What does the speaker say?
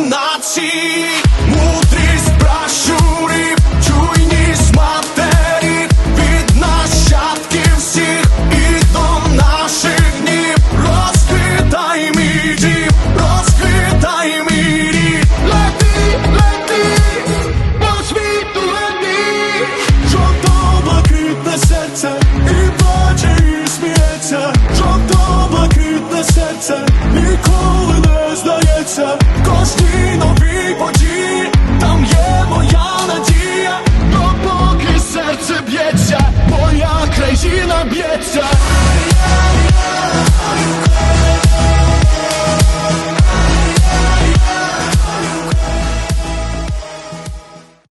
нації, мудрість пращурів, чуйність матері, від нащадків всіх і до наших днів, розквітай мій дім, розквітай мій рід. Лети, лети, по світу лети, жовто блакитне серце, і плаче, і сміється, жовто блакитне серце, ніколи здається, кожній новій події